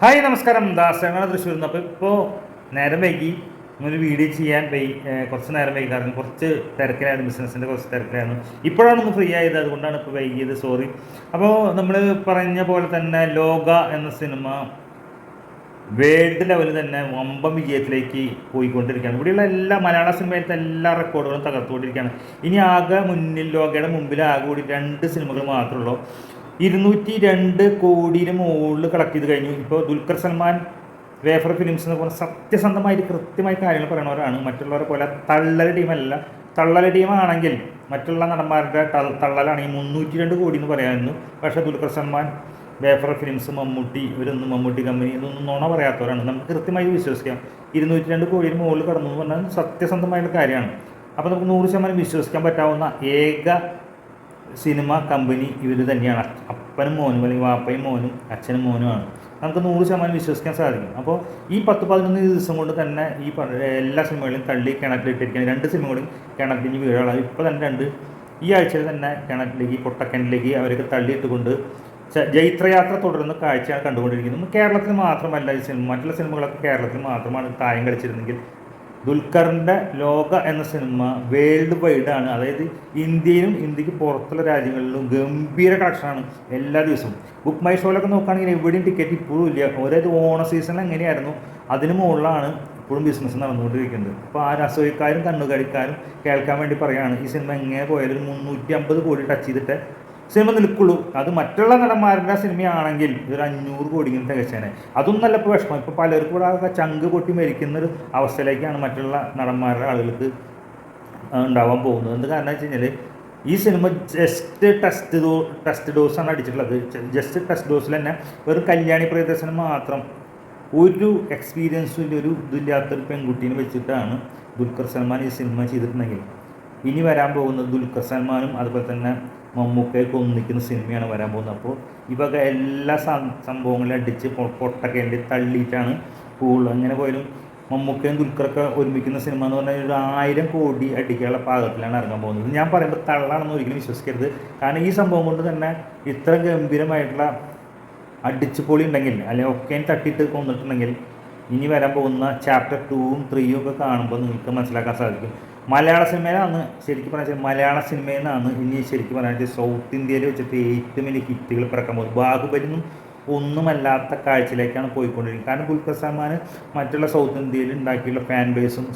Hi നമസ്കാരം. ദാസങ്ങള തൃശ്ശൂർ നിന്ന് അപ്പോൾ ഇപ്പോൾ നേരം വൈകി. ഒരു വീഡിയോ ചെയ്യാൻ വൈ കുറച്ച് നേരം വൈകി കാരണം കുറച്ച് തിരക്കിലായിരുന്നു ബിസിനസ്സിന്റെ കുറച്ച് തിരക്കിലായിരുന്നു. ഇപ്പോഴാണ് ഒന്ന് ഫ്രീ ആയത്. അതുകൊണ്ടാണ് ഇപ്പോൾ വൈകിയത്. സോറി അപ്പോൾ നമ്മൾ പറഞ്ഞ പോലെ തന്നെ ലോക എന്ന സിനിമ വേൾഡ് ലെവലിൽ തന്നെ വമ്പം വിജയത്തിലേക്ക് പോയിക്കൊണ്ടിരിക്കുകയാണ്. ഇവിടെയുള്ള എല്ലാ മലയാള സിനിമയിലത്തെ എല്ലാ റെക്കോർഡുകളും തകർത്തുകൊണ്ടിരിക്കുകയാണ്. ഇനി ആകെ മുന്നിൽ ലോകയുടെ മുമ്പിൽ ആകെ കൂടി രണ്ട് സിനിമകൾ മാത്രമേ ഉള്ളൂ. ഇരുന്നൂറ്റി രണ്ട് കോടിയിൽ മുകളിൽ കളക്ട് ചെയ്ത് കഴിഞ്ഞു. ഇപ്പോൾ ദുൽഖർ സൽമാൻ വേഫർ ഫിലിംസ് എന്ന് പറഞ്ഞ സത്യസന്ധമായിട്ട് കൃത്യമായി കാര്യങ്ങൾ പറയുന്നവരാണ് മറ്റുള്ളവരെ പോലെ തള്ളൽ ടീമല്ല. തള്ളൽ ടീമാണെങ്കിൽ മറ്റുള്ള നടന്മാരുടെ തള്ളലാണ് ഈ മുന്നൂറ്റി രണ്ട് കോടി എന്ന് പറയാമായിരുന്നു പക്ഷേ ദുൽഖർ സൽമാൻ വേഫർ ഫിലിംസ് മമ്മൂട്ടി ഇവരൊന്നും മമ്മൂട്ടി കമ്പനി ഇതൊന്നും നുണ പറയാത്തവരാണ്. നമുക്ക് കൃത്യമായി വിശ്വസിക്കാം. ഇരുന്നൂറ്റി രണ്ട് കോടിയിൽ മുകളിൽ കടന്നു എന്ന് പറഞ്ഞാൽ സത്യസന്ധമായിട്ടുള്ള കാര്യമാണ്. അപ്പോൾ നമുക്ക് നൂറ് ശതമാനം വിശ്വസിക്കാൻ പറ്റാവുന്ന ഏക സിനിമ കമ്പനി ഇവർ തന്നെയാണ്. അപ്പനും മോനും അല്ലെങ്കിൽ വാപ്പയും മോനും അച്ഛനും മോനുമാണ് നമുക്ക് നൂറ് ശതമാനം വിശ്വസിക്കാൻ സാധിക്കും. അപ്പോൾ ഈ പത്ത് പതിനൊന്ന് ദിവസം കൊണ്ട് തന്നെ ഈ എല്ലാ സിനിമകളും തള്ളി കിണറ്റിലിട്ടിരിക്കുകയാണ്. രണ്ട് സിനിമകളും കിണറ്റിന് വീഴാണ് ഇപ്പോൾ തന്നെ രണ്ട്. ഈ ആഴ്ചയിൽ തന്നെ കിണറ്റിലേക്ക് പൊട്ടക്കിണറ്റിലേക്ക് അവരൊക്കെ തള്ളിയിട്ടുകൊണ്ട് കൊണ്ട് ജൈത്രയാത്ര തുടരുന്ന കാഴ്ചയാണ് കണ്ടുകൊണ്ടിരിക്കുന്നത്. കേരളത്തിൽ മാത്രമല്ല ഈ സിനിമ മറ്റുള്ള സിനിമകളൊക്കെ കേരളത്തിൽ മാത്രമാണ് തായം കളിച്ചിരുന്നെങ്കിൽ ദുൽഖറിന്റെ ലോക എന്ന സിനിമ വേൾഡ് വൈഡ് ആണ്. അതായത് ഇന്ത്യയിലും ഇന്ത്യയ്ക്ക് പുറത്തുള്ള രാജ്യങ്ങളിലും ഗംഭീര കളക്ഷനാണ് എല്ലാ ദിവസവും. ബുക്ക് മൈ ഷോയിലൊക്കെ നോക്കുകയാണെങ്കിൽ എവിടെയും ടിക്കറ്റ് ഇപ്പോഴും ഇല്ല. ഓരോ ഓണ സീസൺ എങ്ങനെയായിരുന്നു? അതിന് മുകളിലാണ് ഇപ്പോഴും ബിസിനസ് നടന്നുകൊണ്ടിരിക്കുന്നത്. അപ്പോൾ ആ രസോയിക്കാരും കണ്ണുകടിക്കാരും കേൾക്കാൻ വേണ്ടി പറയുകയാണ് ഈ സിനിമ എങ്ങനെ പോയാലും മുന്നൂറ്റി അമ്പത് കോടി ടച്ച് ചെയ്തിട്ട് സിനിമ നിൽക്കുള്ളൂ. അത് മറ്റുള്ള നടന്മാരുടെ സിനിമയാണെങ്കിൽ ഇതൊരു അഞ്ഞൂറ് കോടി ഇങ്ങനെ തികച്ചേനെ നല്ല ഇപ്പോൾ വിഷമം. ഇപ്പോൾ പലർക്കും കൂടെ ചങ്ക് പൊട്ടി മരിക്കുന്ന ഒരു അവസ്ഥയിലേക്കാണ് മറ്റുള്ള നടന്മാരുടെ ആളുകൾക്ക് ഉണ്ടാവാൻ പോകുന്നത്. എന്ത് കാരണം വെച്ച് കഴിഞ്ഞാൽ ഈ സിനിമ ജസ്റ്റ് ടെസ്റ്റ് ഡോ ടെസ്റ്റ് ഡോസാണ് അടിച്ചിട്ടുള്ളത്. ജസ്റ്റ് ടെസ്റ്റ് ഡോസിൽ തന്നെ വെറും കല്യാണി പ്രദർശനം മാത്രം ഒരു എക്സ്പീരിയൻസും ഒരു ഇതില്ലാത്തൊരു പെൺകുട്ടീനെ വെച്ചിട്ടാണ് ദുൽഖർ സൽമാൻ ഈ സിനിമ ചെയ്തിട്ടുണ്ടെങ്കിൽ. ഇനി വരാൻ പോകുന്നത് ദുൽഖർ സൽമാനും അതുപോലെ തന്നെ മമ്മൂക്കയൊക്കെ ഒന്നിക്കുന്ന സിനിമയാണ് വരാൻ പോകുന്നത്. അപ്പോൾ ഇവക എല്ലാ സംഭവങ്ങളും അടിച്ച് പൊട്ടക്കേണ്ടി തള്ളിയിട്ടാണ് പോകുള്ളൂ അങ്ങനെ പോയാലും മമ്മൂക്കയും ദുൽഖറൊക്കെ ഒരുമിക്കുന്ന സിനിമ എന്ന് പറഞ്ഞാൽ ഒരു ആയിരം കോടി അടിക്കാനുള്ള പാകത്തിലാണ് ഇറങ്ങാൻ പോകുന്നത്. ഞാൻ പറയുമ്പോൾ തള്ളാണെന്ന് ഒരിക്കലും വിശ്വസിക്കരുത്. കാരണം ഈ സംഭവം കൊണ്ട് തന്നെ ഇത്ര ഗംഭീരമായിട്ടുള്ള അടിച്ചുപൊളി ഉണ്ടെങ്കിൽ അല്ലെങ്കിൽ ഒക്കെ തട്ടിയിട്ട് കൊന്നിട്ടുണ്ടെങ്കിൽ ഇനി വരാൻ പോകുന്ന ചാപ്റ്റർ ടൂവും ത്രീയും ഒക്കെ കാണുമ്പോൾ നിങ്ങൾക്ക് മനസ്സിലാക്കാൻ സാധിക്കും. മലയാള സിനിമയിലാണ് ശരിക്കും പറഞ്ഞാൽ മലയാള സിനിമയിൽ നിന്നാണ് ഇനി ശരിക്കും പറഞ്ഞാൽ സൗത്ത് ഇന്ത്യയിൽ വെച്ചിട്ട് ഏറ്റവും വലിയ ഹിറ്റുകൾ പിറക്കാൻ പോകുന്നത്. ബാഹുബലി ഒന്നും ഒന്നുമല്ലാത്ത കാഴ്ചയിലേക്കാണ് പോയിക്കൊണ്ടിരിക്കുന്നത്. കാരണം ദുൽഖർ സൽമാൻ മറ്റുള്ള സൗത്ത് ഇന്ത്യയിൽ ഉണ്ടാക്കിയുള്ള ഫാൻ ബേസും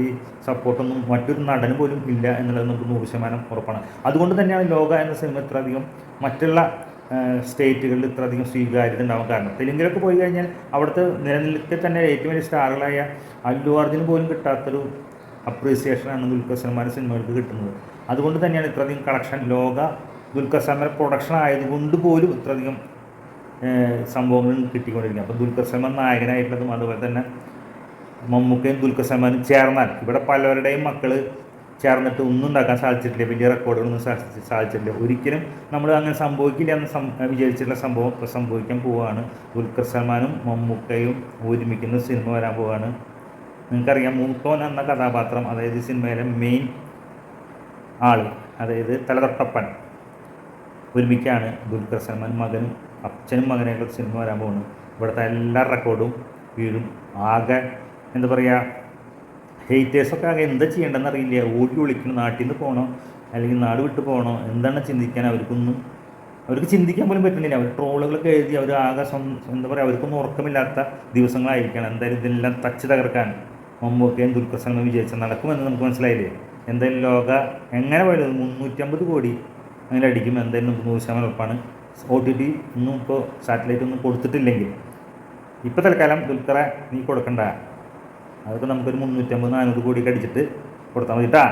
ഈ സപ്പോർട്ടൊന്നും മറ്റൊരു നടൻ പോലും ഇല്ല എന്നുള്ളത് നമുക്ക് നൂറ് ശതമാനം ഉറപ്പാണ്. അതുകൊണ്ട് തന്നെയാണ് ലോക എന്ന സിനിമ ഇത്രയധികം മറ്റുള്ള സ്റ്റേറ്റുകളിൽ ഇത്രയധികം സ്വീകാര്യത ഉണ്ടാവും കാരണം. തെലുങ്കിലൊക്കെ പോയി കഴിഞ്ഞാൽ അവിടുത്തെ നിലനിൽക്കെ തന്നെ ഏറ്റവും വലിയ സ്റ്റാറുകളായ അല്ലു അർജുന് പോലും കിട്ടാത്തൊരു അപ്രീസിയേഷനാണ് ദുൽഖർ സൽമാൻ സിനിമകൾക്ക് കിട്ടുന്നത്. അതുകൊണ്ട് തന്നെയാണ് ഇത്രയധികം കളക്ഷൻ ലോക ദുൽഖർ സൽമാൻ പ്രൊഡക്ഷൻ ആയതുകൊണ്ട് പോലും ഇത്രയധികം സംഭവങ്ങൾ കിട്ടിക്കൊണ്ടിരിക്കുന്നത്. അപ്പോൾ ദുൽഖർ സൽമാൻ നായകനായിട്ടുള്ളതും അതുപോലെ തന്നെ മമ്മൂക്കയും ദുൽഖർ സൽമാനും ചേർന്നാൽ ഇവിടെ പലരുടെയും മക്കൾ ചേർന്നിട്ട് ഒന്നും ഉണ്ടാക്കാൻ സാധിച്ചിട്ടില്ല. വലിയ റെക്കോർഡുകളൊന്നും സാധിച്ച് സാധിച്ചിട്ടില്ല. ഒരിക്കലും നമ്മൾ അങ്ങനെ സംഭവിക്കില്ല എന്ന് വിചാരിച്ചിട്ടുള്ള സംഭവം ഇപ്പോൾ സംഭവിക്കാൻ പോവുകയാണ് ദുൽഖർ സൽമാനും മമ്മൂക്കയും ഒരുമിക്കുന്ന സിനിമ വരാൻ പോവുകയാണ് നിങ്ങൾക്കറിയാം മൂത്തോൻ എന്ന കഥാപാത്രം അതായത് സിനിമയിലെ മെയിൻ ആൾ അതായത് തലതൊട്ടപ്പൻ ഒരുമിക്കാണ് ദുൽഖർ സൽമാൻ മകനും അച്ഛനും മകനായിട്ടുള്ള സിനിമ വരാൻ പോകുന്നത് ഇവിടുത്തെ എല്ലാ റെക്കോർഡും വീഴും. ആകെ എന്താ പറയുക ഹെയ്റ്റേഴ്സൊക്കെ ആകെ എന്താ ചെയ്യേണ്ടതെന്ന് അറിയില്ല. ഓടി വിളിക്കണം നാട്ടിൽ നിന്ന് പോകണോ അല്ലെങ്കിൽ നാട് വിട്ട് പോകണോ എന്താണ് ചിന്തിക്കാൻ അവർക്കൊന്നും അവർക്ക് ചിന്തിക്കാൻ പോലും പറ്റുന്നില്ല. അവർ ട്രോളുകളൊക്കെ എഴുതി അവർ ആകെ എന്താ പറയുക അവർക്കൊന്നും ഉറക്കമില്ലാത്ത ദിവസങ്ങളായിരിക്കണം. എന്തായാലും ഇതെല്ലാം തച്ച് തകർക്കാൻ മമ്മൂക്കയും ദുൽഖർ സൽമാൻ വിജയിച്ച നടക്കുമെന്ന് നമുക്ക് മനസ്സിലായില്ലേ? എന്തായാലും ലോക എങ്ങനെ പോയത് മുന്നൂറ്റമ്പത് കോടി അങ്ങനെ അടിക്കും. എന്തായാലും നമുക്ക് നൂറ് ശതമാനം ഉറപ്പാണ്. ഒ ടി ടി ഒന്നും ഇപ്പോൾ സാറ്റലൈറ്റ് ഒന്നും കൊടുത്തിട്ടില്ലെങ്കിൽ. ഇപ്പോൾ തൽക്കാലം ദുൽഖറെ നീ കൊടുക്കണ്ട. അതൊക്കെ നമുക്കൊരു മുന്നൂറ്റമ്പത് നാനൂറ് കോടിയൊക്കെ അടിച്ചിട്ട് കൊടുത്താൽ മതി കേട്ടാ